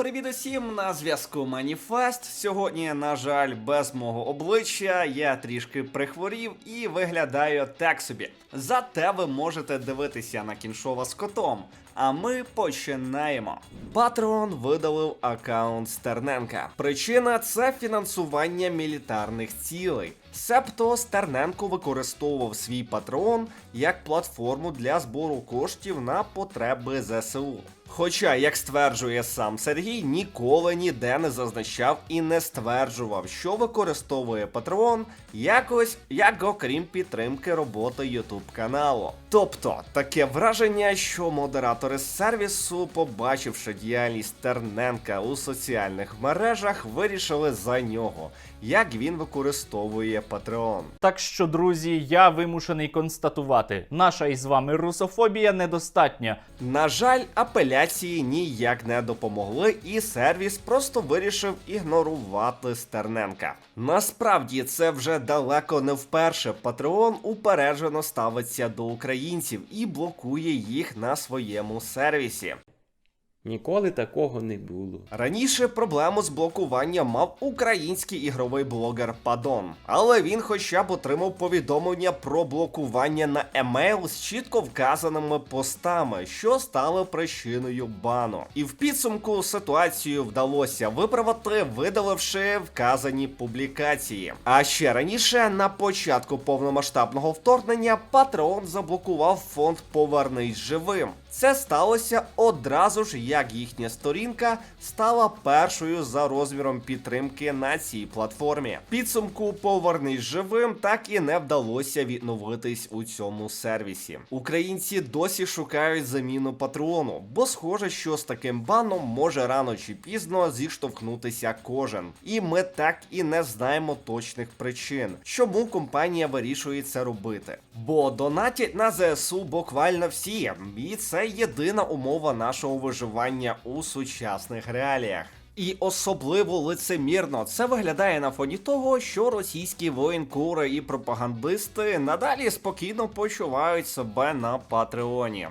Привіт усім на зв'язку Маніфест. Сьогодні, на жаль, без мого обличчя я трішки прихворів і виглядаю так собі. Зате ви можете дивитися на кіншова з котом. А ми починаємо. Патреон видалив аккаунт Стерненка. Причина це фінансування мілітарних цілей. Себто Стерненко використовував свій патреон як платформу для збору коштів на потреби ЗСУ. Хоча, як стверджує сам Сергій, ніколи ніде не зазначав і не стверджував, що використовує Patreon якось як окрім підтримки роботи YouTube каналу. Тобто таке враження, що модератори сервісу, побачивши діяльність Терненка у соціальних мережах, вирішили за нього, як він використовує Patreon. Так що, друзі, я вимушений констатувати, наша із вами русофобія недостатня. На жаль, апеляції ніяк не допомогли, і сервіс просто вирішив ігнорувати Стерненка. Насправді це вже далеко не вперше. Patreon упереджено ставиться до українців і блокує їх на своєму сервісі. Ніколи такого не було. Раніше проблему з блокуванням мав український ігровий блогер Падон, але він хоча б отримав повідомлення про блокування на емейл з чітко вказаними постами, що стали причиною бану. І в підсумку ситуацію вдалося виправити, видаливши вказані публікації. А ще раніше, на початку повномасштабного вторгнення, Patreon заблокував фонд Повернись живим. Це сталося одразу ж, як їхня сторінка стала першою за розміром підтримки на цій платформі. Підсумку повернись живим так і не вдалося відновитись у цьому сервісі. Українці досі шукають заміну патреону, бо схоже, що з таким баном може рано чи пізно зіштовхнутися кожен. І ми так і не знаємо точних причин, чому компанія вирішує це робити. Бо донатять на ЗСУ буквально всі, і це єдина умова нашого виживання у сучасних реаліях. І особливо лицемірно це виглядає на фоні того, що російські воєнкури і пропагандисти надалі спокійно почувають себе на Патреоні.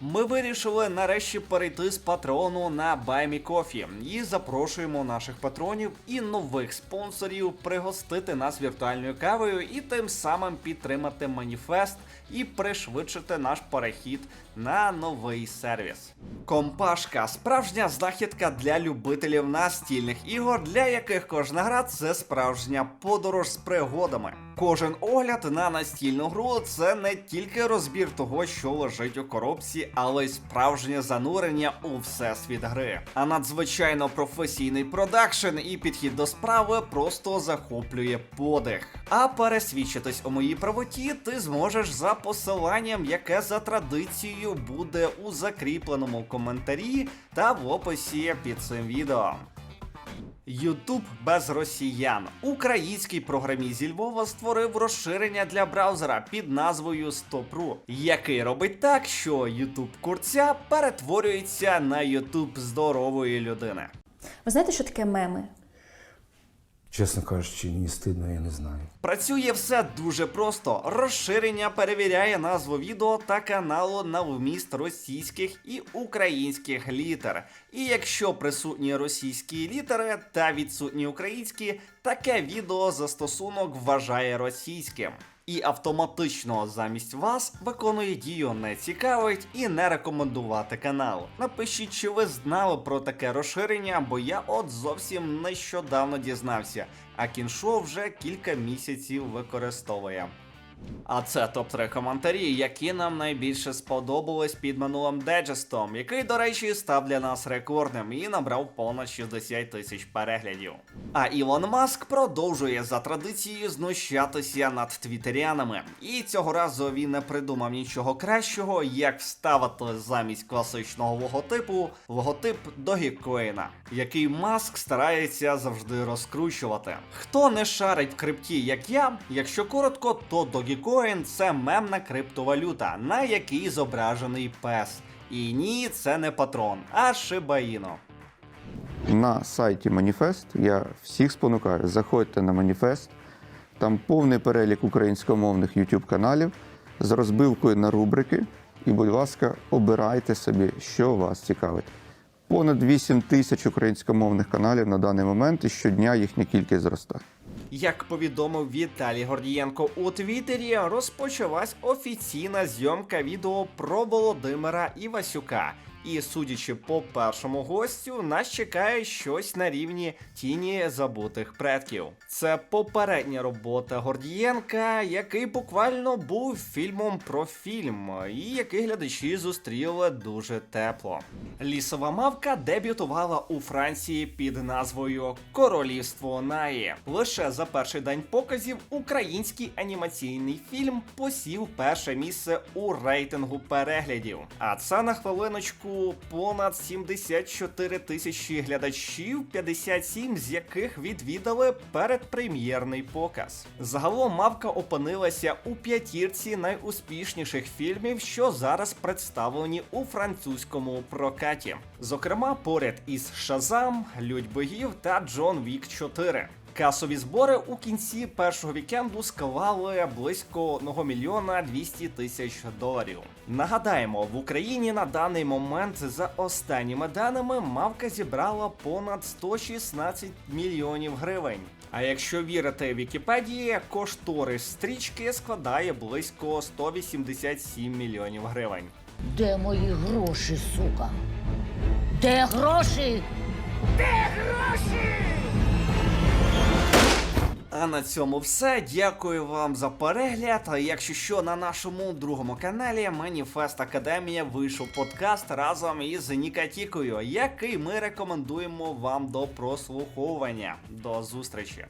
Ми вирішили нарешті перейти з патреону на BuyMeCoffee і запрошуємо наших патронів і нових спонсорів пригостити нас віртуальною кавою і тим самим підтримати маніфест і пришвидшити наш перехід на новий сервіс. Компашка справжня знахідка для любителів настільних ігор, для яких кожна гра це справжня подорож з пригодами. Кожен огляд на настільну гру це не тільки розбір того, що лежить у коробці, але й справжнє занурення у всесвіт гри. А надзвичайно професійний продакшн і підхід до справи просто захоплює подих. А пересвідчитись у моїй правоті ти зможеш за посиланням, яке за традицією буде у закріпленому коментарі та в описі під цим відео. Ютуб без росіян. Український програміст зі Львова створив розширення для браузера під назвою Stop.ru, який робить так, що YouTube курця перетворюється на YouTube здорової людини. Ви знаєте, що таке меми? Чесно кажучи, мені стидно, я не знаю. Працює все дуже просто. Розширення перевіряє назву відео та каналу на вміст російських і українських літер. І якщо присутні російські літери та відсутні українські, таке відео застосунок вважає російським. І автоматично замість вас виконує дію не цікавить і не рекомендувати канал. Напишіть, чи ви знали про таке розширення, бо я от зовсім нещодавно дізнався, а кіншо вже кілька місяців використовує. А це топ-3 коментарі, які нам найбільше сподобались під минулим деджестом, який, до речі, став для нас рекордним і набрав понад 60 тисяч переглядів. А Ілон Маск продовжує за традицією знущатися над твітерянами. І цього разу він не придумав нічого кращого, як вставити замість класичного логотипу логотип Dogecoin, який Маск старається завжди розкручувати. Хто не шарить в крипті, як я, якщо коротко, то Dogecoin – це мемна криптовалюта, на якій зображений пес. І ні, це не патрон, а Inu. на сайті Маніфест. Я всіх спонукаю, заходьте на Маніфест. Там повний перелік українськомовних YouTube каналів з розбивкою на рубрики. І, будь ласка, обирайте собі, що вас цікавить. понад 8 тисяч українськомовних каналів на даний момент, і щодня їхня кількість зростає. Як повідомив Віталій Гордієнко у Твіттері, розпочалась офіційна зйомка відео про Володимира Івасюка. І судячи по першому гостю, нас чекає щось на рівні тіні забутих предків. Це попередня робота Гордієнка, який буквально був фільмом про фільм, і який глядачі зустріли дуже тепло. Лісова мавка дебютувала у Франції під назвою Королівство Наї. Лише за перший день показів український анімаційний фільм посів перше місце у рейтингу переглядів. А це на хвилиночку понад 74 тисячі глядачів, 57 з яких відвідали передпрем'єрний показ. Загалом мавка опинилася у п'ятірці найуспішніших фільмів, що зараз представлені у французькому прокаті. Зокрема, поряд із Шазам, Людь богів та Джон Вік 4. Касові збори у кінці першого вікенду склали близько 1 мільйона 200 тисяч доларів. Нагадаємо, в Україні на даний момент за останніми даними мавка зібрала понад 116 мільйонів гривень. А якщо вірити Вікіпедії, кошторис стрічки складає близько 187 мільйонів гривень. Де мої гроші, сука? Де гроші? А на цьому все. Дякую вам за перегляд. Якщо що, на нашому другому каналі Маніфест Академія вийшов подкаст разом із Нікатікою, який ми рекомендуємо вам до прослуховування. До зустрічі!